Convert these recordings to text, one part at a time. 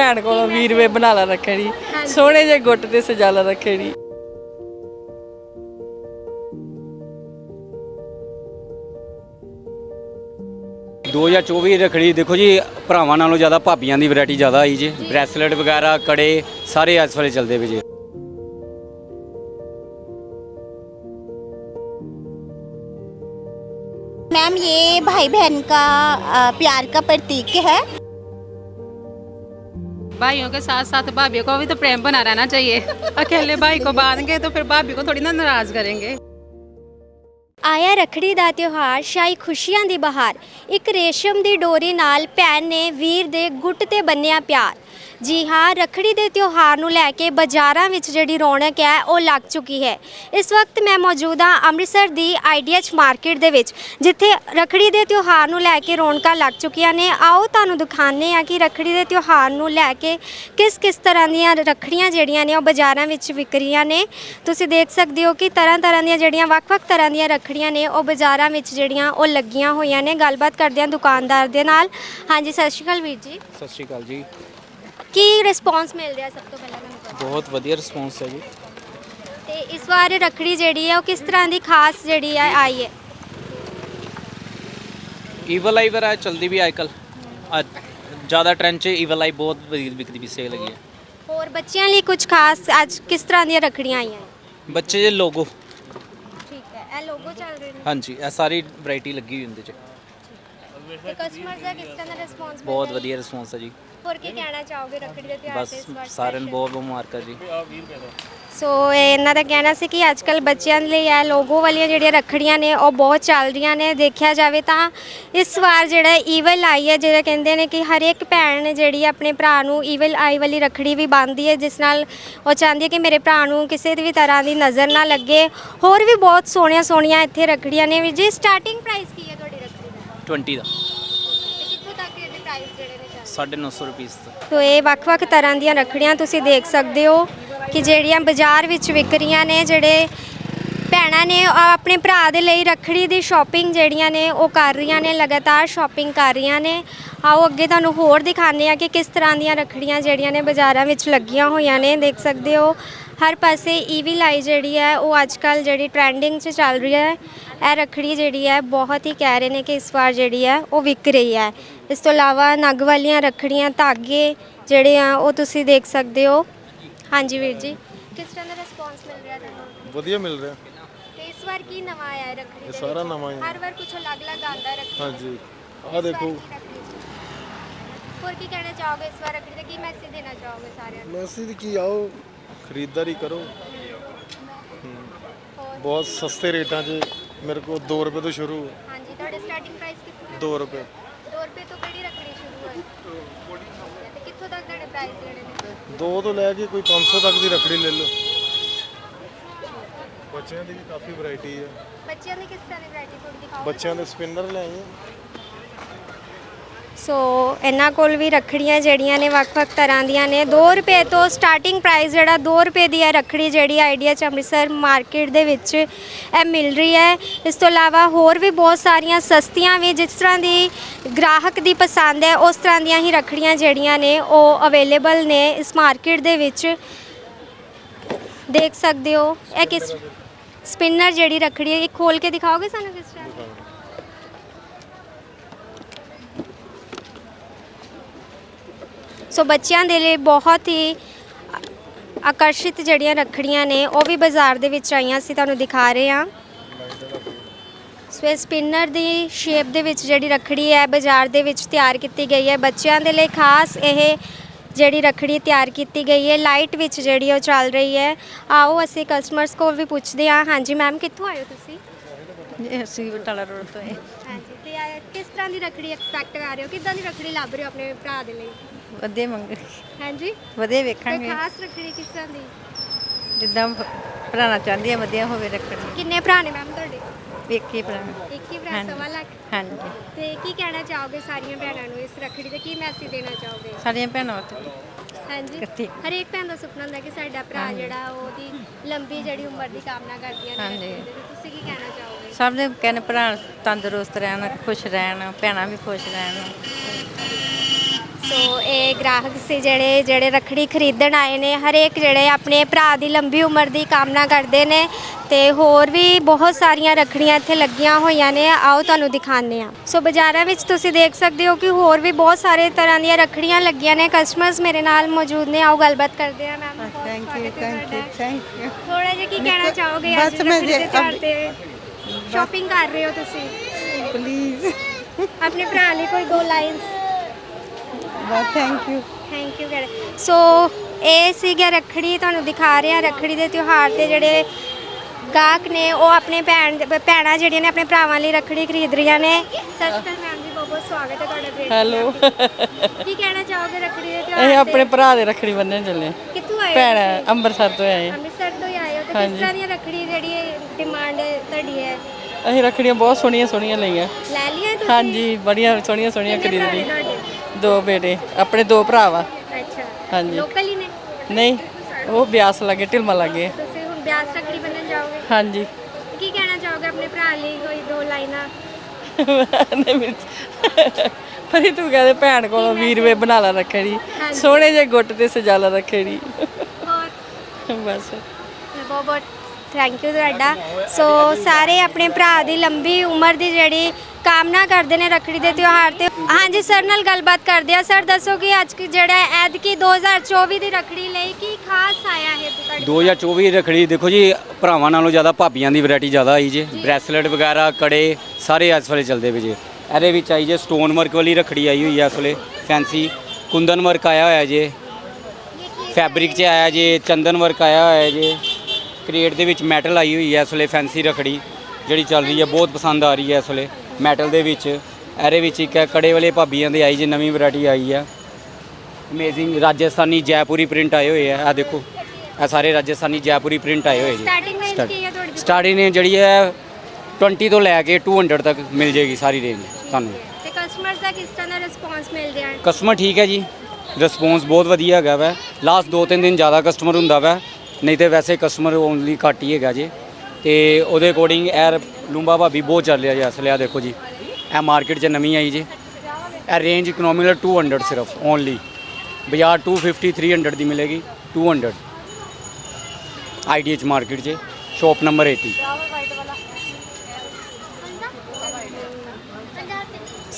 ਭੈਣ ਕੋਲੋਂ ਵੀਰ ਵੇ ਬਣਾ ਲਾ ਰੱਖੜੀ ਸੋਹਣੇ ਜੇ ਗੁੱਟ ਤੇ ਸਜਾ ਲਾ ਰੱਖੜੀ ਦੋ ਹਜ਼ਾਰ 24 ਰਖੜੀ ਦੇਖੋ ਜੀ ਭਰਾਵਾਂ ਨਾਲੋਂ ਜ਼ਿਆਦਾ ਭਾਬੀਆਂ ਦੀ ਵੈਰਾਈਟੀ ਜ਼ਿਆਦਾ ਆਈ ਜੀ ਬ੍ਰੈਸਲੇਟ ਵਗੈਰਾ ਕੜੇ ਸਾਰੇ ਇਸ ਵੇਲੇ ਚੱਲਦੇ ਪਏ ਜੀ मैम ये भाई बहन का अ, प्यार का प्रतीक है भाइयों के साथ साथ भाभी को भी तो प्रेम बना रहना चाहिए अकेले भाई को बांधेंगे तो फिर भाभी को थोड़ी ना नाराज करेंगे ਆਇਆ ਰਖੜੀ ਦਾ ਤਿਉਹਾਰ ਸ਼ਾਈ ਖੁਸ਼ੀਆਂ ਦੀ ਬਹਾਰ ਇੱਕ ਰੇਸ਼ਮ ਦੀ ਡੋਰੀ ਨਾਲ ਭੈਣ ਨੇ ਵੀਰ ਦੇ ਗੁੱਟ ਤੇ ਬੰਨਿਆ ਪਿਆਰ ਜੀ ਹਾਂ, ਰਖੜੀ ਦੇ ਤਿਉਹਾਰ ਨੂੰ ਲੈ ਕੇ ਬਾਜ਼ਾਰਾਂ ਵਿੱਚ ਜਿਹੜੀ ਰੌਣਕ ਹੈ, ਉਹ ਲੱਗ ਚੁੱਕੀ ਹੈ। ਇਸ ਵਕਤ ਮੈਂ ਮੌਜੂਦ ਹਾਂ ਅੰਮ੍ਰਿਤਸਰ ਦੀ ਆਈਡੀਐਚ ਮਾਰਕੀਟ ਦੇ ਵਿੱਚ, ਜਿੱਥੇ ਰਖੜੀ ਦੇ ਤਿਉਹਾਰ ਨੂੰ ਲੈ ਕੇ ਰੌਣਕਾਂ ਲੱਗ ਚੁੱਕੀਆਂ ਨੇ। ਆਓ, ਤੁਹਾਨੂੰ ਦਿਖਾਉਂਦੇ ਆ ਕਿ ਰਖੜੀ ਦੇ ਤਿਉਹਾਰ ਨੂੰ ਲੈ ਕੇ ਕਿਸ ਕਿਸ ਤਰ੍ਹਾਂ ਦੀਆਂ ਰਖੜੀਆਂ ਜਿਹੜੀਆਂ ਨੇ, ਉਹ ਬਾਜ਼ਾਰਾਂ ਵਿੱਚ ਵਿਕ ਰਹੀਆਂ ਨੇ। ਤੁਸੀਂ ਦੇਖ ਸਕਦੇ ਹੋ ਕਿ ਤਰ੍ਹਾਂ ਤਰ੍ਹਾਂ ਦੀਆਂ ਜਿਹੜੀਆਂ, ਵੱਖ-ਵੱਖ ਤਰ੍ਹਾਂ ਦੀਆਂ ਰਖੜੀਆਂ ਨੇ, ਉਹ ਬਾਜ਼ਾਰਾਂ ਵਿੱਚ ਜਿਹੜੀਆਂ, ਉਹ ਲੱਗੀਆਂ ਹੋਈਆਂ ਨੇ। ਗੱਲਬਾਤ ਕਰਦੇ ਹਾਂ ਦੁਕਾਨਦਾਰ ਦੇ ਨਾਲ। ਹਾਂਜੀ, ਸਤਿ ਸ਼੍ਰੀ ਅਕਾਲ ਵੀਰ ਜੀ। ਸਤਿ ਸ਼੍ਰੀ ਅਕਾਲ ਜੀ। ਕੀ ਰਿਸਪੌਂਸ ਮਿਲ ਰਿਹਾ ਸਭ ਤੋਂ ਪਹਿਲਾਂ ਦੱਸੋ। ਬਹੁਤ ਵਧੀਆ ਰਿਸਪੌਂਸ ਹੈ ਜੀ। ਤੇ ਇਸ ਵਾਰ ਰਖੜੀ ਜਿਹੜੀ ਹੈ ਉਹ ਕਿਸ ਤਰ੍ਹਾਂ ਦੀ ਖਾਸ ਜਿਹੜੀ ਹੈ ਆਈ ਹੈ? ਈਵਲ ਆਈ ਵਰਾ ਚਲਦੀ ਵੀ ਅੱਜਕੱਲ ਅੱਜ ਜ਼ਿਆਦਾ ਟ੍ਰੈਂਡ 'ਚ ਈਵਲ ਆਈ ਬਹੁਤ ਵਧੀਆ ਵਿਕਦੀ ਵੀ ਸੇਲ ਹੈਗੀ ਹੈ। ਹੋਰ ਬੱਚਿਆਂ ਲਈ ਕੁਝ ਖਾਸ ਅੱਜ ਕਿਸ ਤਰ੍ਹਾਂ ਦੀਆਂ ਰਖੜੀਆਂ ਆਈਆਂ ਬੱਚੇ ਦੇ ਲੋਗੋ ਠੀਕ ਹੈ ਇਹ ਲੋਗੋ ਚੱਲ ਰਹੇ ਨੇ? ਹਾਂਜੀ ਇਹ ਸਾਰੀ ਵੈਰਾਈਟੀ ਲੱਗੀ ਹੋਈ ਹੁੰਦੀ 'ਚ। ਤੇ ਕਸਟਮਰਸ ਦਾ ਕਿਸ ਤਰ੍ਹਾਂ ਦਾ ਰਿਸਪੌਂਸ ਬਹੁਤ ਵਧੀਆ ਰਿਸਪੌਂਸ ਹੈ ਜੀ। ਹੋਰ ਕੀ ਕਹਿਣਾ ਚਾਹੋਗੇ ਰੱਖੜੀ ਦੇ ਤਿਉਹਾਰ ਬਸ ਤੇ ਇਸ ਵਾਰ ਸਾਰਿਆਂ ਨੂੰ special? ਬਹੁਤ ਬਹੁਤ ਮੁਬਾਰਕਾਂ ਜੀ। ਸੋ ਇਹ ਇਹਨਾਂ ਦਾ ਕਹਿਣਾ ਸੀ ਕਿ ਅੱਜ ਕੱਲ ਬੱਚਿਆਂ ਲਈ ਇਹ ਲੋਗੋ ਵਾਲੀਆਂ ਜਿਹੜੀਆਂ ਰੱਖੜੀਆਂ ਨੇ ਉਹ ਬਹੁਤ ਚੱਲ ਰਹੀਆਂ ਨੇ। ਦੇਖਿਆ ਜਾਵੇ ਤਾਂ ਇਸ ਵਾਰ ਜਿਹੜਾ ਈਵਲ ਆਈ ਹੈ ਜਿਹੜਾ ਕਹਿੰਦੇ ਨੇ ਕਿ ਹਰ ਇੱਕ ਭੈਣ ਜਿਹੜੀ ਆਪਣੇ ਭਰਾ ਨੂੰ ਈਵਲ ਆਈ ਵਾਲੀ ਰੱਖੜੀ ਵੀ ਬੰਨ੍ਹਦੀ ਹੈ ਜਿਸ ਨਾਲ ਉਹ ਚਾਹੁੰਦੀ ਹੈ ਕਿ ਮੇਰੇ ਭਰਾ ਨੂੰ ਕਿਸੇ ਵੀ ਤਰ੍ਹਾਂ ਦੀ ਨਜ਼ਰ ਨਾ ਲੱਗੇ। ਹੋਰ ਵੀ ਬਹੁਤ ਸੋਹਣੀਆਂ ਸੋਹਣੀਆਂ ਇੱਥੇ ਰੱਖੜੀਆਂ ਨੇ ਵੀ। ਜੀ ਸਟਾਰਟਿੰਗ ਪ੍ਰਾਈਸ ਕੀ ਹੈ ਤੁਹਾਡੀ ਰੱਖੜੀ ਦਾ? 20 ਦਾ ਤੇ ਕਿੱਥੋਂ ਤੱਕ ਇਹਦੇ ਪ੍ਰਾਈਸ ਜਿਹੜੇ ਨੇ ਚੱਲ 950 ਰੁਪਏ ਦਾ ਤੋ। ਇਹ ਵੱਖ-ਵੱਖ ਤਰ੍ਹਾਂ ਦੀਆਂ ਰੱਖੜੀਆਂ ਤੁਸੀਂ ਦੇਖ ਸਕਦੇ ਹੋ ਕਿ ਜਿਹੜੀਆਂ ਬਾਜ਼ਾਰ ਵਿੱਚ ਵਿਕ ਰਹੀਆਂ ਨੇ, ਜਿਹੜੇ ਭੈਣਾਂ ਨੇ ਉਹ ਆਪਣੇ ਭਰਾ ਦੇ ਲਈ ਰੱਖੜੀ ਦੀ ਸ਼ਾਪਿੰਗ ਜਿਹੜੀਆਂ ਨੇ, ਉਹ ਕਰ ਰਹੀਆਂ ਨੇ, ਲਗਾਤਾਰ ਸ਼ਾਪਿੰਗ ਕਰ ਰਹੀਆਂ ਨੇ। ਆਓ ਅੱਗੇ ਤੁਹਾਨੂੰ ਹੋਰ ਦਿਖਾਉਂਦੇ ਆ ਕਿ ਕਿਸ ਤਰ੍ਹਾਂ ਦੀਆਂ ਰੱਖੜੀਆਂ ਜਿਹੜੀਆਂ ਨੇ ਬਾਜ਼ਾਰਾਂ ਵਿੱਚ ਲੱਗੀਆਂ ਹੋਈਆਂ ਨੇ। ਦੇਖ ਸਕਦੇ ਹੋ, ਹਰ ਪਾਸੇ ਈਵੀ ਲਾਈ ਜਿਹੜੀ ਹੈ, ਉਹ ਅੱਜ ਕੱਲ ਜਿਹੜੀ ਟ੍ਰੈਂਡਿੰਗ 'ਚ ਚੱਲ ਰਹੀ ਹੈ। ਇਹ ਰੱਖੜੀ ਜਿਹੜੀ ਹੈ, ਬਹੁਤ ਹੀ ਕਹਿ ਰਹੇ ਨੇ ਕਿ ਇਸ ਵਾਰ ਜਿਹੜੀ ਹੈ, ਉਹ ਵਿਕ ਰਹੀ ਹੈ। ਇਸ ਤੋਂ ਇਲਾਵਾ ਨਗ ਵਾਲੀਆਂ ਰੱਖੜੀਆਂ ਧਾਗੇ ਜਿਹੜੇ ਆ ਉਹ ਤੁਸੀਂ ਦੇਖ ਸਕਦੇ ਹੋ। ਹਾਂਜੀ ਵੀਰ ਜੀ ਕਿਸ ਤਰ੍ਹਾਂ ਦਾ ਰਿਸਪੌਂਸ ਮਿਲ ਰਿਹਾ ਤੁਹਾਨੂੰ? ਵਧੀਆ ਮਿਲ ਰਿਹਾ। ਤੇ ਇਸ ਵਾਰ ਕੀ ਨਵਾਂ ਆਇਆ ਹੈ ਰੱਖੜੀ ਇਹ ਦੇ ਸਾਰਾ ਵਿੱਚ? ਨਵਾਂ ਹੀ ਹੈ। ਹਰ ਵਾਰ ਕੁਝ ਅਲੱਗ-ਅਲੱਗ ਆਉਂਦਾ ਹੈ ਰੱਖੜੀ ਹਾਂਜੀ। ਇਸ ਆਹ ਵਾਰ ਦੇਖੋ। ਕੀ ਰੱਖੜੀ ਹੈ? ਹੋਰ ਕੀ ਕਹਿਣਾ ਚਾਹੋਗੇ ਇਸ ਵਾਰ ਰੱਖੜੀ ਦਾ? ਕੀ ਮੈਸੇਜ ਦੇਣਾ ਚਾਹੋਗੇ ਸਾਰਿਆਂ ਨੂੰ? ਮੈਸੇਜ ਕੀ ਆਓ ਖਰੀਦਦਾਰੀ ਕਰੋ। ਹੋਰ? ਬਹੁਤ ਸਸਤੇ ਰੇਟਾਂ 'ਚ ਮੇਰੇ ਕੋਲ 2 ਰੁਪਏ ਤੋਂ ਸ਼ੁਰੂ। ਹਾਂਜੀ ਤੁਹਾਡੇ ਸਟਾਰਟਿੰਗ ਪ੍ਰਾਈਸ ਕਿੱਥੋਂ ਹੈ? 2 ਰੁਪਏ 2 ਰੁਪਏ ਤੋਂ ਕਿਹੜੀ ਰੱਖੜੀ ਸ਼ੁਰੂ ਹੈ ਤੇ ਕਿੱਥੋਂ ਤੱਕ ਤੁਹਾਡੇ ਪ੍ਰਾਈਸ ਜਿਹੜੇ ਨੇ? 2 ਤੋਂ ਲੈ ਕੇ ਕੋਈ 500 ਤੱਕ ਦੀ ਰੱਖੜੀ ਲੈ ਲਓ। ਬੱਚਿਆਂ ਦੀ ਵੀ ਕਾਫੀ ਵੈਰਾਈਟੀ ਹੈ ਬੱਚਿਆਂ ਦੀ ਕਿਸ ਤਰ੍ਹਾਂ ਦੀ ਵੈਰਾਈਟੀ ਥੋੜੀ ਦਿਖਾਓ। ਬੱਚਿਆਂ ਦੇ ਸਪਿਨਰ ਲੈ ਆਏ ਸੋ ਇਹਨਾਂ ਕੋਲ ਵੀ ਰੱਖੜੀਆਂ ਜਿਹੜੀਆਂ ਨੇ ਵੱਖ-ਵੱਖ ਤਰ੍ਹਾਂ ਦੀਆਂ ਨੇ। 2 ਰੁਪਏ ਤੋਂ ਸਟਾਰਟਿੰਗ ਪ੍ਰਾਈਸ ਜਿਹੜਾ 2 ਰੁਪਏ ਦੀ ਹੈ ਰੱਖੜੀ ਜਿਹੜੀ ਆਈਡੀਆ ਚ ਅੰਮ੍ਰਿਤਸਰ ਮਾਰਕੀਟ ਦੇ ਵਿੱਚ ਇਹ ਮਿਲ ਰਹੀ ਹੈ। ਇਸ ਤੋਂ ਇਲਾਵਾ ਹੋਰ ਵੀ ਬਹੁਤ ਸਾਰੀਆਂ ਸਸਤੀਆਂ ਵੀ ਜਿਸ ਤਰ੍ਹਾਂ ਦੀ ਗ੍ਰਾਹਕ ਦੀ ਪਸੰਦ ਹੈ, ਉਸ ਤਰ੍ਹਾਂ ਦੀਆਂ ਹੀ ਰੱਖੜੀਆਂ ਜਿਹੜੀਆਂ ਨੇ ਉਹ ਅਵੇਲੇਬਲ ਨੇ ਇਸ ਮਾਰਕੀਟ ਦੇ ਵਿੱਚ। ਦੇਖ ਸਕਦੇ ਹੋ, ਇਹ ਕਿਸ ਸਪਿਨਰ ਜਿਹੜੀ ਰੱਖੜੀ ਹੈ, ਇਹ ਖੋਲ ਕੇ ਦਿਖਾਓਗੇ ਸਾਨੂੰ ਕਿਸ ਤਰ੍ਹਾਂ? ਸੋ ਬੱਚਿਆਂ ਦੇ ਲਈ ਬਹੁਤ ਹੀ ਆਕਰਸ਼ਿਤ ਜਿਹੜੀਆਂ ਰੱਖੜੀਆਂ ਨੇ ਉਹ ਵੀ ਬਾਜ਼ਾਰ ਦੇ ਵਿੱਚ ਆਈਆਂ ਸੀ ਤੁਹਾਨੂੰ ਦਿਖਾ ਰਹੇ ਹਾਂ। ਸੋ ਇਹ ਸਪਿਨਰ ਦੀ ਸ਼ੇਪ ਦੇ ਵਿੱਚ ਜਿਹੜੀ ਰੱਖੜੀ ਹੈ ਬਾਜ਼ਾਰ ਦੇ ਵਿੱਚ ਤਿਆਰ ਕੀਤੀ ਗਈ ਹੈ। ਬੱਚਿਆਂ ਦੇ ਲਈ ਖਾਸ ਇਹ ਜਿਹੜੀ ਰੱਖੜੀ ਤਿਆਰ ਕੀਤੀ ਗਈ ਹੈ ਲਾਈਟ ਵਿੱਚ ਜਿਹੜੀ ਉਹ ਚੱਲ ਰਹੀ ਹੈ। ਆਓ ਅਸੀਂ ਕਸਟਮਰਸ ਕੋਲ ਵੀ ਪੁੱਛਦੇ ਹਾਂ। ਹਾਂਜੀ ਮੈਮ ਕਿੱਥੋਂ ਆਏ ਹੋ ਤੁਸੀਂ? ਅਸੀਂ ਬਟਾਲਾ ਰੋਡ ਤੋਂ ਹੈ ਹਾਂਜੀ ਤੇ ਇਹ ਕਿਸ ਤਰ੍ਹਾਂ ਦੀ ਰੱਖੜੀ ਐਕਸਪੈਕਟ ਕਰ ਰਹੇ ਹੋ? ਕਿੱਦਾਂ ਦੀ ਰੱਖੜੀ ਲੱਭ ਰਹੇ ਹੋ ਆਪਣੇ ਭਰਾ ਦੇ ਲਈ? ਵਧੀਆ ਮੰਗ ਹਾਂਜੀ। ਵਧੀਆ ਕੋਈ ਵੇਖਾਂਗੇ। ਖਾਸ ਰੱਖੜੀ ਕਿਸ ਤਰ੍ਹਾਂ ਦੀ? ਜਿੱਦਾਂ ਭਰਾਣਾ ਚਾਹੁੰਦੀ ਆ ਵਧੀਆ ਹੋਵੇ ਰੱਖੜੀ ਕਿੰਨੇ ਭਰਾ ਨੇ ਮੈਮ ਤੁਹਾਡੇ? ਵੇਖੀ ਭਰਾਣਾ ਇੱਕ ਹੀ ਭਰਾ ਹਾਂਜੀ। ਸਵਾ ਲੱਖ? ਹਾਂਜੀ। ਤੇ ਕੀ ਕਹਿਣਾ ਚਾਹੋਗੇ ਸਾਰੀਆਂ ਭੈਣਾਂ ਨੂੰ ਇਸ ਰੱਖੜੀ ਤੇ? ਕੀ ਮੈਸੇਜ ਦੇਣਾ ਚਾਹੋਗੇ? ਸਾਰੀਆਂ ਭੈਣਾਂ ਵਾਸਤੇ ਹਾਂਜੀ। ਇਕੱਠੀ। ਹਰੇਕ ਭੈਣ ਦਾ ਸੁਪਨਾ ਹੁੰਦਾ ਕਿ ਸਾਡਾ ਭਰਾ ਜਿਹੜਾ ਉਹਦੀ ਲੰਬੀ ਜਿਹੜੀ ਉਮਰ ਦੀ ਕਾਮਨਾ ਕਰਦੀਆਂ ਨੇ ਹਾਂਜੀ। ਰੱਖੜੀ ਦੇ ਤੇ। ਤੁਸੀਂ ਕੀ ਕਹਿਣਾ ਚਾਹੋਗੇ? ਸਭ ਦੇ ਕਹਿੰਦੇ ਭਰਾ ਤੰਦਰੁਸਤ ਰਹਿਣ ਖੁਸ਼ ਰਹਿਣ ਭੈਣਾਂ ਵੀ ਖੁਸ਼ ਰਹਿਣ। ਸੋ ਇਹ ਗ੍ਰਾਹਕ ਸੀ ਜਿਹੜੇ ਜਿਹੜੇ ਰੱਖੜੀ ਖਰੀਦਣ ਆਏ ਨੇ ਹਰੇਕ ਜਿਹੜੇ ਆਪਣੇ ਭਰਾ ਦੀ ਲੰਬੀ ਉਮਰ ਦੀ ਕਾਮਨਾ ਕਰਦੇ ਨੇ ਤੇ ਹੋਰ ਵੀ ਬਹੁਤ ਸਾਰੀਆਂ ਰੱਖੜੀਆਂ ਇੱਥੇ ਲੱਗੀਆਂ ਹੋਈਆਂ ਨੇ। ਆਓ ਤੁਹਾਨੂੰ ਦਿਖਾਉਂਦੇ ਆ ਸੋ ਬਾਜ਼ਾਰਾਂ ਵਿੱਚ ਤੁਸੀਂ ਦੇਖ ਸਕਦੇ ਹੋ ਕਿ ਹੋਰ ਵੀ ਬਹੁਤ ਸਾਰੇ ਤਰ੍ਹਾਂ ਦੀਆਂ ਰੱਖੜੀਆਂ ਲੱਗੀਆਂ ਨੇ। ਕਸਟਮਰਸ ਮੇਰੇ ਨਾਲ ਮੌਜੂਦ ਨੇ। ਆਓ ਗੱਲਬਾਤ ਕਰਦੇ ਆ ma'am. Thank you thank you thank you ਥੋੜਾ ਜਿਹਾ ਕੀ ਕਹਿਣਾ ਚਾਹੋਗੇ ਅੱਜ ਦੇ ਤਿਉਹਾਰ ਤੇ? ਸ਼ਾਪਿੰਗ ਕਰ ਰਹੇ ਹੋ ਤੁਸੀਂ? ਪਲੀਜ਼ ਆਪਣੇ ਭਰਾ ਲਈ ਕੋਈ ਦੋ ਲਾਈਨਸ ਬਸ ਥੈਂਕ ਯੂ ਥੈਂਕ ਯੂ ਕਰ ਸੋ ਇਹ ਸੀਗਾ ਰੱਖੜੀ ਤੁਹਾਨੂੰ ਦਿਖਾ ਰਹੇ ਹਾਂ ਰੱਖੜੀ ਦੇ ਤਿਉਹਾਰ ਤੇ ਜਿਹੜੇ ਗਾਹਕ ਨੇ ਉਹ ਆਪਣੇ ਭੈਣ ਭੈਣਾਂ ਜਿਹੜੀਆਂ ਨੇ ਆਪਣੇ ਭਰਾਵਾਂ ਲਈ ਰੱਖੜੀ ਖਰੀਦ ਰਹੀਆਂ ਨੇ ਸਤਿ ਸ਼੍ਰੀ ਅਕਾਲ ਮੈਮ ਜੀ ਬਹੁਤ ਬਹੁਤ ਸਵਾਗਤ ਹੈ ਤੁਹਾਡਾ ਬ੍ਰੇਕ ਹੈਲੋ ਕੀ ਕਹਿਣਾ ਚਾਹੋਗੇ ਰੱਖੜੀ ਦੇ ਤਿਉਹਾਰ ਅਸੀਂ ਤੇ? ਆਪਣੇ ਭਰਾ ਦੇ ਰੱਖੜੀ ਬੰਨਣ ਚੱਲੇ ਹਾਂ। ਕਿੱਥੋਂ ਆਏ ਹੋ ਭੈਣ ਤੁਸੀਂ? ਅੰਮ੍ਰਿਤਸਰ ਤੋਂ ਆਏ ਹਾਂ। ਅੰਮ੍ਰਿਤਸਰ ਤੋਂ ਹੀ ਆਏ ਹੋ ਤੇ ਕਿਸ ਹਾਂਜੀ। ਤਰ੍ਹਾਂ ਦੀ ਰੱਖੜੀ ਜਿਹੜੀ ਡਿਮਾਂਡ ਤੁਹਾਡੀ ਹੈ ਅਸੀਂ ਰੱਖੜੀਆਂ ਬਹੁਤ ਸੋਹਣੀਆਂ ਸੋਹਣੀਆਂ ਲਈਆਂ ਲੈ ਲਈਆਂ ਤੁਸੀਂ ਹਾਂਜੀ ਬੜੀਆਂ ਸੋਹਣੀਆਂ ਸੋਹਣੀਆਂ ਕਿੰਨੇ ਖਰੀਦ ਭਰਾ ਨੇ ਲਈ ਤੁਹਾਡੇ? ਦੋ ਬੇਟੇ ਆਪਣੇ ਦੋ ਭਰਾ ਵਾ ਅੱਛਾ। ਹਾਂਜੀ। ਲੋਕਲ ਹੀ ਨੇ? ਨਹੀਂ ਉਹ ਬਿਆਸ ਲੱਗੇ ਢਿਲਮਾ ਲੱਗੇ। ਤੁਸੀਂ ਹੁਣ ਬਿਆਸ ਰੱਖੜੀ ਬੰਨਣ ਜਾਓਗੇ? ਹਾਂਜੀ। ਕੀ ਕਹਿਣਾ ਚਾਹੋਗੇ ਆਪਣੇ ਭਰਾ ਲਈ ਕੋਈ ਦੋ ਲਾਈਨਾਂ? ਨਹੀਂ ਪਰ ਤੂੰ ਕਹਦੇ ਭੈਣ ਕੋਲੋਂ ਵੀਰਵੇ ਬਣਾ ਲਾ ਰੱਖੜੀ ਸੋਹਣੇ ਜੇ ਗੁੱਟ ਤੇ ਸਜਾ ਲਾ ਰੱਖੜੀ। ਹੋਰ? ਬਸ। ਬਹੁਤ ਬਹੁਤ ਥੈਂਕ ਯੂ ਤੁਹਾਡਾ। ਸੋ ਸਾਰੇ ਆਪਣੇ ਭਰਾ ਦੀ ਲੰਬੀ ਉਮਰ ਦੀ ਜਿਹੜੀ ਕਾਮਨਾ ਕਰਦੇ ਨੇ ਰੱਖੜੀ ਦੇ ਤਿਉਹਾਰ ਤੇ। ਹਾਂਜੀ ਸਰ ਨਾਲ ਗੱਲਬਾਤ ਕਰਦੇ ਆ ਸਰ ਦੱਸੋ ਕਿ ਅੱਜ ਕੀ ਜਿਹੜਾ ਐਦ ਕੀ 2024 ਦੀ ਰੱਖੜੀ ਲਈ ਕੀ ਖਾਸ ਆਇਆ ਹੈ ਤੁਹਾਡੇ 2024 ਰਖੜੀ ਦੇਖੋ ਜੀ ਭਰਾਵਾਂ ਨਾਲੋਂ ਜ਼ਿਆਦਾ ਭਾਬੀਆਂ ਦੀ ਵੈਰਾਈਟੀ ਜ਼ਿਆਦਾ ਆਈ ਜੇ। ਬ੍ਰੈਸਲੇਟ ਵਗੈਰਾ ਕੜੇ ਸਾਰੇ ਇਸ ਵੇਲੇ ਚੱਲਦੇ ਪਏ ਜੇ। ਇਹਦੇ ਵਿੱਚ ਆਈ ਜੇ ਸਟੋਨ ਵਰਕ ਵਾਲੀ ਰਖੜੀ ਆਈ ਹੋਈ ਹੈ ਇਸ ਵੇਲੇ ਫੈਂਸੀ ਕੁੰਦਨ ਵਰਕ ਆਇਆ ਹੋਇਆ ਜੇ। ਫੈਬਰਿਕ 'ਚ ਆਇਆ ਜੇ ਚੰਦਨ ਵਰਕ ਆਇਆ ਹੋਇਆ ਜੇ। ਕ੍ਰੀਏਟ ਦੇ ਵਿੱਚ ਮੈਟਲ ਆਈ ਹੋਈ ਹੈ ਇਸ ਵੇਲੇ ਫੈਂਸੀ ਰਖੜੀ ਜਿਹੜੀ ਚੱਲ ਰਹੀ ਹੈ ਬਹੁਤ ਪਸੰਦ ਆ ਰਹੀ ਹੈ ਇਸ ਵੇਲੇ। ਮੈਟਲ ਦੇ ਵਿੱਚ ਇਹਦੇ ਵਿੱਚ ਇੱਕ ਹੈ ਕੜੇ ਵਾਲੇ ਭਾਬੀਆਂ ਦੇ ਆਈ ਜੇ ਨਵੀਂ ਵੈਰਾਈਟੀ ਆਈ ਹੈ ਅਮੇਜ਼ਿੰਗ ਰਾਜਸਥਾਨੀ ਜੈਪੁਰੀ ਪ੍ਰਿੰਟ ਆਏ ਹੋਏ ਆ ਆ ਦੇਖੋ। ਇਹ ਸਾਰੇ ਰਾਜਸਥਾਨੀ ਜੈਪੁਰੀ ਪ੍ਰਿੰਟ ਆਏ ਹੋਏ ਜੀ। ਸਟਾਰਟਿੰਗ ਰੇਂਜ ਕੀ ਹੈ ਤੁਹਾਡੀ ਸਟਾਰਟਿੰਗ ਰੇਂਜ ਜਿਹੜੀ ਹੈ 20 ਤੋਂ ਲੈ ਕੇ 200 ਤੱਕ ਮਿਲ ਜੇਗੀ ਸਾਰੀ ਰੇਂਜ ਤੁਹਾਨੂੰ। ਤੇ ਕਸਟਮਰਸ ਦਾ ਕਿਸ ਤਰ੍ਹਾਂ ਦਾ ਰਿਸਪੌਂਸ ਮਿਲ ਰਿਹਾ ਹੈ ਕਸਟਮਰ ਠੀਕ ਹੈ ਜੀ। ਰਿਸਪੌਂਸ ਬਹੁਤ ਵਧੀਆ ਹੈਗਾ ਵੈ। ਲਾਸਟ 2-3 ਦਿਨ ਜ਼ਿਆਦਾ ਕਸਟਮਰ ਹੁੰਦਾ ਵੈ। ਨਹੀਂ ਤੇ ਵੈਸੇ ਕਸਟਮਰ ਓਨਲੀ ਘੱਟ ਹੀ ਹੈਗਾ ਜੀ। ਤੇ ਉਹਦੇ ਅਕੋਰਡਿੰਗ ਐਰ ਲੂੰਬਾ ਭਾਬੀ ਬਹੁਤ ਚੱਲ ਰਿਹਾ ਜੀ, ਅਸਲ ਆ ਦੇਖੋ ਜੀ। ਇਹ ਮਾਰਕੀਟ 'ਚ ਨਵੀਂ ਆਈ ਜੀ। ਇਹ ਰੇਂਜ ਇਕਨੋਮਿਕਲ 200 ਸਿਰਫ ਓਨਲੀ ਬਾਜ਼ਾਰ 250 300 ਦੀ ਮਿਲੇਗੀ 200 ਆਈਡੀਐਚ ਮਾਰਕੀਟ 'ਚ ਸ਼ਾਪ ਨੰਬਰ 80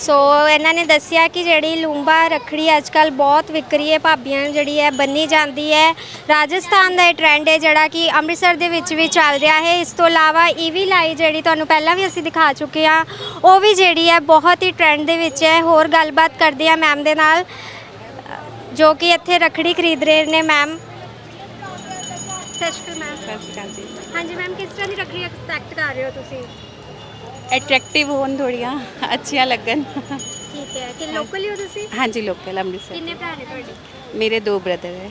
ਸੋ ਇਹਨਾਂ ਨੇ ਦੱਸਿਆ ਕਿ ਜਿਹੜੀ ਲੂੰਬਾ ਰੱਖੜੀ ਅੱਜਕੱਲ ਬਹੁਤ ਵਿਕ ਰਹੀ ਹੈ ਭਾਬੀਆਂ ਨੂੰ ਜਿਹੜੀ ਹੈ ਬੰਨੀ ਜਾਂਦੀ ਹੈ। ਰਾਜਸਥਾਨ ਦਾ ਇਹ ਟ੍ਰੈਂਡ ਹੈ ਜਿਹੜਾ ਕਿ ਅੰਮ੍ਰਿਤਸਰ ਦੇ ਵਿੱਚ ਵੀ ਚੱਲ ਰਿਹਾ ਹੈ। ਇਸ ਤੋਂ ਇਲਾਵਾ ਈਵੀ ਲਾਈ ਜਿਹੜੀ ਤੁਹਾਨੂੰ ਪਹਿਲਾਂ ਵੀ ਅਸੀਂ ਦਿਖਾ ਚੁੱਕੇ ਹਾਂ ਉਹ ਵੀ ਜਿਹੜੀ ਹੈ ਬਹੁਤ ਹੀ ਟ੍ਰੈਂਡ ਦੇ ਵਿੱਚ ਹੈ। ਹੋਰ ਗੱਲਬਾਤ ਕਰਦੇ ਆ ਮੈਮ ਦੇ ਨਾਲ ਜੋ ਕਿ ਇੱਥੇ ਰੱਖੜੀ ਖਰੀਦ ਰਹੇ ਨੇ ਮੈਮ ਸਤਿ ਸ਼੍ਰੀ ਅਕਾਲ ਮੈਮ ਹਾਂਜੀ ਮੈਮ ਕਿਸ ਤਰ੍ਹਾਂ ਦੀ ਰੱਖੜੀ ਐਕਸਪੈਕਟ ਕਰ ਰਹੇ ਹੋ ਤੁਸੀਂ? ਅਟਰੈਕਟਿਵ ਹੋਣ ਥੋੜੀਆਂ ਅੱਛੀਆਂ ਲੱਗਣ ਠੀਕ ਹੈ ਕਿ ਲੋਕਲ ਹੀ ਹੋ ਤੁਸੀਂ ਹਾਂਜੀ ਲੋਕਲ ਅੰਮ੍ਰਿਤਸਰ ਕਿੰਨੇ ਭਰਾ ਨੇ ਤੁਹਾਡੇ ਮੇਰੇ ਦੋ ਬ੍ਰਦਰ ਹੈ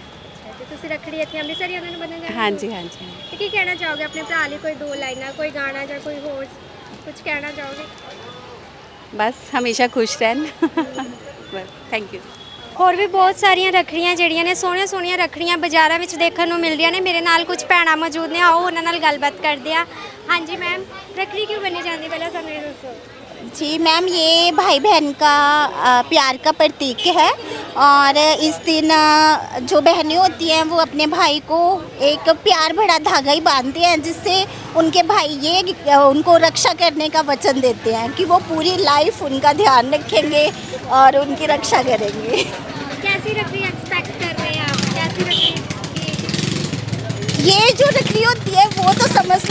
ਤੇ ਤੁਸੀਂ ਰੱਖੜੀ ਇੱਥੇ ਅੰਮ੍ਰਿਤਸਰ ਹੀ ਉਹਨਾਂ ਨੂੰ ਬੰਨਣ ਜਾਣਾ ਹਾਂਜੀ ਹਾਂਜੀ ਤੇ ਕੀ ਕਹਿਣਾ ਚਾਹੋਗੇ ਆਪਣੇ ਭਰਾ ਲਈ ਕੋਈ ਦੋ ਲਾਈਨਾਂ ਕੋਈ ਗਾਣਾ ਜਾਂ ਕੋਈ ਹੋਰ ਕੁਝ ਕਹਿਣਾ ਚਾਹੋਗੇ ਬਸ ਹਮੇਸ਼ਾ ਖੁਸ਼ ਰਹਿਣ ਬਸ ਥੈਂਕ ਯੂ ਹੋਰ ਵੀ ਬਹੁਤ ਸਾਰੀਆਂ ਰੱਖੜੀਆਂ ਜਿਹੜੀਆਂ ਨੇ ਸੋਹਣੀਆਂ ਸੋਹਣੀਆਂ ਰੱਖੜੀਆਂ ਬਾਜ਼ਾਰਾਂ ਵਿੱਚ ਦੇਖਣ ਨੂੰ ਮਿਲਦੀਆਂ ਨੇ ਮੇਰੇ ਨਾਲ ਕੁਝ ਭੈਣਾਂ ਮੌਜੂਦ ਨੇ ਆਓ ਉਹਨਾਂ ਨਾਲ ਗੱਲਬਾਤ ਕਰਦੇ ਆ ਹਾਂਜੀ ਮੈਮ ਰੱਖੜੀ ਕਿਉਂ ਬੰਨੀ ਜਾਂਦੀ ਪਹਿਲਾਂ ਸਾਨੂੰ ਇਹ ਦੱਸੋ जी मैम ये भाई बहन का अ, प्यार का प्रतीक है और इस दिन जो बहनें होती हैं वो अपने भाई को एक प्यार भरा धागा ही बांधते हैं जिससे उनके भाई ये उनको रक्षा करने का वचन देते हैं कि वो पूरी लाइफ उनका ध्यान रखेंगे और उनकी रक्षा करेंगे। कैसी रखड़ी एक्सपेक्ट कर रहे हैं आप? कैसी रखड़ी ये जो रखड़ी होती है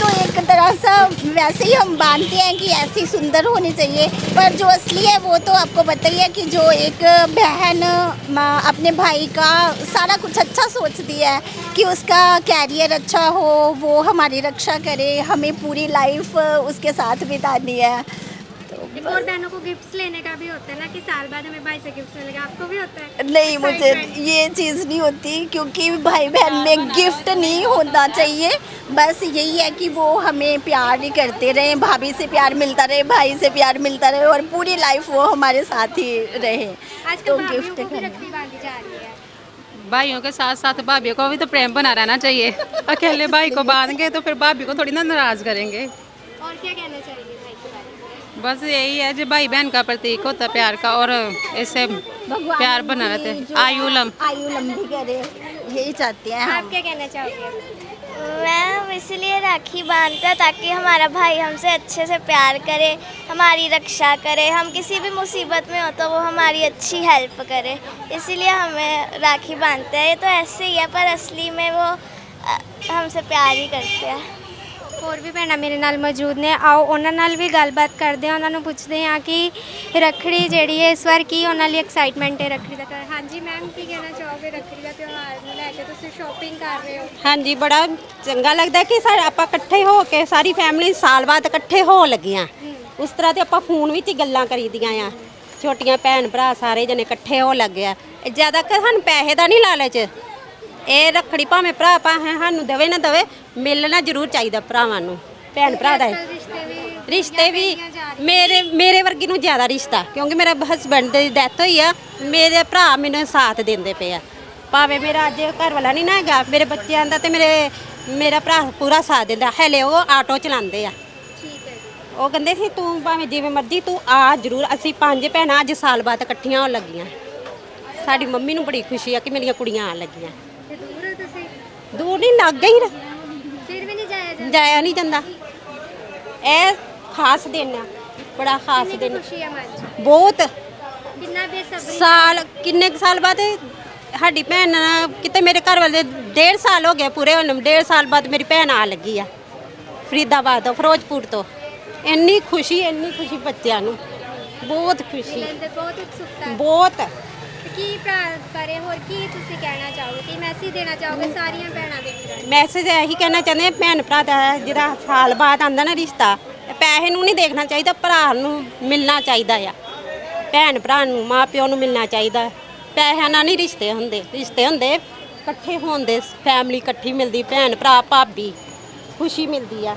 तो एक तरह से वैसे ही हम मानते हैं कि ऐसी सुंदर होनी चाहिए, पर जो असली है वो तो आपको बताइए कि जो एक बहन अपने भाई का सारा कुछ अच्छा सोचती है कि उसका कैरियर अच्छा हो, वो हमारी रक्षा करे, हमें पूरी लाइफ उसके साथ बितानी है। और बहनों को गिफ्ट्स लेने का भी होता है ना कि साल बाद हमें भाई से गिफ्ट मिलेगा आपको भी होता है। नहीं मुझे ये चीज़ नहीं होती क्योंकि भाई बहन में गिफ्ट नहीं होना चाहिए। बस यही है कि वो हमें प्यार ही करते रहे भाभी से प्यार मिलता रहे भाई से प्यार मिलता रहे और पूरी लाइफ वो हमारे साथ ही रहे। तो गिफ्ट को भी करना। जा रही है। भाइयों के साथ साथ भाभी को भी तो प्रेम बना रहना चाहिए। अकेले भाई को बाँध के तो फिर भाभी को थोड़ी ना नाराज़ करेंगे। क्या कहना चाहिए भाई के बारे में? बस यही है जो भाई बहन का प्रतीक होता प्यार का और इससे प्यार बना रहते है। आयु लम आयु लंबी करे यही चाहते हैं आप क्या कहना चाहोगे? मैं इसलिए राखी बांधते ताकि हमारा भाई हमसे अच्छे से प्यार करे हमारी रक्षा करे। हम किसी भी मुसीबत में हो तो वो हमारी अच्छी हेल्प करे। इसीलिए हमें राखी बांधते हैं। ये तो ऐसे ही है पर असली में वो हमसे प्यार ही करते हैं। ਹੋਰ ਵੀ ਭੈਣਾਂ ਮੇਰੇ ਨਾਲ ਮੌਜੂਦ ਨੇ। ਆਓ ਉਹਨਾਂ ਨਾਲ ਵੀ ਗੱਲਬਾਤ ਕਰਦੇ ਹਾਂ। ਉਹਨਾਂ ਨੂੰ ਪੁੱਛਦੇ ਹਾਂ ਕਿ ਰੱਖੜੀ ਜਿਹੜੀ ਹੈ ਇਸ ਵਾਰ ਕੀ ਉਹਨਾਂ ਲਈ ਐਕਸਾਈਟਮੈਂਟ ਹੈ ਰੱਖੜੀ ਦਾ ਤਿਉਹਾਰ? ਹਾਂਜੀ ਮੈਮ ਕੀ ਕਹਿਣਾ ਚਾਹੋਗੇ ਰੱਖੜੀ ਦਾ ਤਿਉਹਾਰ ਨੂੰ ਲੈ ਕੇ? ਤੁਸੀਂ ਸ਼ਾਪਿੰਗ ਕਰ ਰਹੇ ਹੋ। ਹਾਂਜੀ ਬੜਾ ਚੰਗਾ ਲੱਗਦਾ ਕਿ ਸਾ ਆਪਾਂ ਇਕੱਠੇ ਹੋ ਕੇ ਸਾਰੀ ਫੈਮਿਲੀ ਸਾਲ ਬਾਅਦ ਇਕੱਠੇ ਹੋ ਲੱਗੀਆਂ। ਉਸ ਤਰ੍ਹਾਂ ਤੇ ਆਪਾਂ ਫੋਨ ਵਿੱਚ ਹੀ ਗੱਲਾਂ ਕਰੀਦੀਆਂ ਆ। ਛੋਟੀਆਂ ਭੈਣ ਭਰਾ ਸਾਰੇ ਜਣੇ ਇਕੱਠੇ ਹੋ ਲੱਗੇ ਆ। ਜ਼ਿਆਦਾ ਕਿ ਸਾਨੂੰ ਪੈਸੇ ਦਾ ਨਹੀਂ ਲਾਲਚ। ਇਹ ਰੱਖੜੀ ਭਾਵੇਂ ਭਰਾ ਭਾਵੇਂ ਸਾਨੂੰ ਦੇਵੇ ਨਾ ਦੇਵੇ ਮਿਲਣਾ ਜ਼ਰੂਰ ਚਾਹੀਦਾ ਭਰਾਵਾਂ ਨੂੰ ਭੈਣ ਭਰਾ ਦਾ ਅੱਜ-ਕੱਲ੍ਹ ਰਿਸ਼ਤੇ ਵੀ। ਮੇਰੇ ਮੇਰੇ ਵਰਗੀ ਨੂੰ ਜ਼ਿਆਦਾ ਰਿਸ਼ਤਾ ਕਿਉਂਕਿ ਮੇਰੇ ਹਸਬੰਡ ਦੀ ਡੈਥ ਹੋਈ ਆ ਮੇਰੇ ਭਰਾ ਮੈਨੂੰ ਸਾਥ ਦਿੰਦੇ ਪਏ ਆ। ਭਾਵੇਂ ਮੇਰਾ ਅੱਜ ਘਰ ਵਾਲਾ ਨਹੀਂ ਨਾ ਹੈਗਾ ਮੇਰੇ ਬੱਚਿਆਂ ਦਾ ਤੇ ਮੇਰੇ ਮੇਰਾ ਭਰਾ ਪੂਰਾ ਸਾਥ ਦਿੰਦਾ ਹਲੇ ਉਹ ਆਟੋ ਚਲਾਉਂਦੇ ਆ। ਉਹ ਕਹਿੰਦੇ ਸੀ ਤੂੰ ਭਾਵੇਂ ਜਿਵੇਂ ਮਰਜ਼ੀ ਤੂੰ ਆ ਜ਼ਰੂਰ ਅਸੀਂ ਪੰਜ ਭੈਣਾਂ ਅੱਜ ਸਾਲ ਬਾਅਦ ਇਕੱਠੀਆਂ ਹੋਣ ਲੱਗੀਆਂ। ਸਾਡੀ ਮੰਮੀ ਨੂੰ ਬੜੀ ਖੁਸ਼ੀ ਆ ਕਿ ਮੇਰੀਆਂ ਕੁੜੀਆਂ ਆਣ ਲੱਗੀਆਂ। ਦੂਰ ਨਹੀਂ ਲੱਗ ਗਈ ਫਿਰ ਵੀ ਨਹੀਂ ਜਾਇਆ ਜਾਂਦਾ? ਜਾਇਆ ਨਹੀਂ ਜਾਂਦਾ। ਇਹ ਖਾਸ ਦਿਨ ਆ ਬੜਾ ਖਾਸ ਕਿੰਨੀ ਦਿਨ। ਖੁਸ਼ੀ ਹੈ ਮਨ ਬਹੁਤ। ਕਿੰਨਾ ਬੇਸਬਰੀ ਸਾਲ ਕਿੰਨੇ ਕੁ ਸਾਲ ਬਾਅਦ ਸਾਡੀ ਭੈਣ ਨਾਲ- ਕਿਤੇ ਮੇਰੇ ਘਰ ਵਾਲੇ ਦੇ ਡੇਢ ਸਾਲ ਹੋ ਗਏ ਪੂਰੇ ਹੋਣ ਨੂੰ। ਡੇਢ ਸਾਲ ਬਾਅਦ ਮੇਰੀ ਭੈਣ ਆ ਲੱਗੀ ਆ ਫਰੀਦਾਬਾਦ ਤੋਂ ਫਿਰੋਜ਼ਪੁਰ ਤੋਂ। ਇੰਨੀ ਖੁਸ਼ੀ ਇੰਨੀ ਖੁਸ਼ੀ ਬੱਚਿਆਂ ਨੂੰ। ਬਹੁਤ ਖੁਸ਼ੀ। ਬਹੁਤ ਉਤਸੁਕਤਾ। ਹੈ ਬਹੁਤ। ਕੀ ਭਰਾ ਬਾਰੇ ਹੋਰ ਕੀ ਤੁਸੀਂ ਕਹਿਣਾ ਚਾਹੋਗੇ? ਕੀ ਮੈਸੇਜ ਦੇਣਾ ਚਾਹੋਗੇ ਸਾਰੀਆਂ ਭੈਣਾਂ ਦੇ ਵੀਰਾਂ ਨੂੰ ਮੈਸੇਜ ਇਹੀ ਕਹਿਣਾ ਚਾਹੁੰਦੇ ਆ ਭੈਣ ਭਰਾ ਦਾ ਜਿਹੜਾ ਸਾਲ ਬਾਅਦ ਆਂਦਾ ਨਾ ਰਿਸ਼ਤਾ ਇਹ ਪੈਸੇ ਨੂੰ ਨਹੀਂ ਦੇਖਣਾ ਚਾਹੀਦਾ ਭਰਾ ਨੂੰ ਮਿਲਣਾ ਚਾਹੀਦਾ ਆ। ਭੈਣ ਭਰਾ ਨੂੰ ਮਾਂ ਪਿਓ ਨੂੰ ਮਿਲਣਾ ਚਾਹੀਦਾ। ਪੈਸਿਆਂ ਨਾਲ ਨਹੀਂ ਰਿਸ਼ਤੇ ਹੁੰਦੇ ਰਿਸ਼ਤੇ ਹੁੰਦੇ ਇਕੱਠੇ ਹੋਣ ਦੇ ਫੈਮਿਲੀ ਇਕੱਠੀ ਮਿਲਦੀ ਭੈਣ ਭਰਾ ਭਾਬੀ ਖੁਸ਼ੀ ਮਿਲਦੀ ਆ।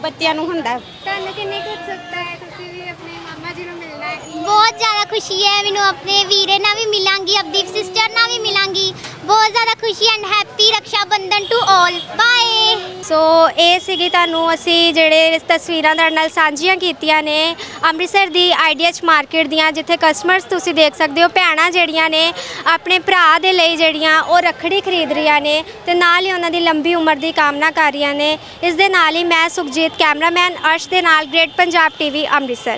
ਬੱਚਿਆਂ ਨੂੰ ਹੁੰਦਾ। ਤੁਹਾਨੂੰ ਕਿੰਨੀ ਕੁ ਉਤਸੁਕਤਾ ਹੈ ਤੁਸੀਂ ਵੀ ਆਪਣੇ ਮਾਮਾ ਜੀ ਨੂੰ ਮਿਲਣਾ ਹੈ ਬਹੁਤ ਜ਼ਿਆਦਾ ਖੁਸ਼ੀ ਹੈ, ਮੈਨੂੰ ਆਪਣੇ ਵੀਰੇ ਨਾਲ ਵੀ ਮਿਲਾਂਗੀ ਅਬਦੀਪ ਸਿਸਟਰ ਨਾਲ ਵੀ ਮਿਲਾਂਗੀ। ਬਹੁਤ ਜ਼ਿਆਦਾ ਖੁਸ਼ੀ and happy Raksha Bandhan to all bye so ਇਹ ਸੀਗੀ ਤੁਹਾਨੂੰ ਅਸੀਂ ਜਿਹੜੇ ਤਸਵੀਰਾਂ ਤੁਹਾਡੇ ਨਾਲ ਸਾਂਝੀਆਂ ਕੀਤੀਆਂ ਨੇ ਅੰਮ੍ਰਿਤਸਰ ਦੀ ਆਈਡੀਐਚ ਮਾਰਕੀਟ ਦੀਆਂ, ਜਿੱਥੇ ਕਸਟਮਰਸ ਤੁਸੀਂ ਦੇਖ ਸਕਦੇ ਹੋ, ਭੈਣਾਂ ਜਿਹੜੀਆਂ ਨੇ, ਆਪਣੇ ਭਰਾ ਦੇ ਲਈ ਜਿਹੜੀਆਂ ਉਹ ਰੱਖੜੀ ਖਰੀਦ ਰਹੀਆਂ ਨੇ ਤੇ ਨਾਲ ਹੀ ਉਹਨਾਂ ਦੀ ਲੰਬੀ ਉਮਰ ਦੀ ਕਾਮਨਾ ਕਰ ਰਹੀਆਂ ਨੇ। ਇਸ ਦੇ ਨਾਲ ਹੀ ਮੈਂ ਸੁਖਜੀਤ ਕੈਮਰਾਮੈਨ ਅਰਸ਼ ਦੇ ਨਾਲ ਗ੍ਰੇਟ ਪੰਜਾਬ ਟੀਵੀ ਅੰਮ੍ਰਿਤਸਰ।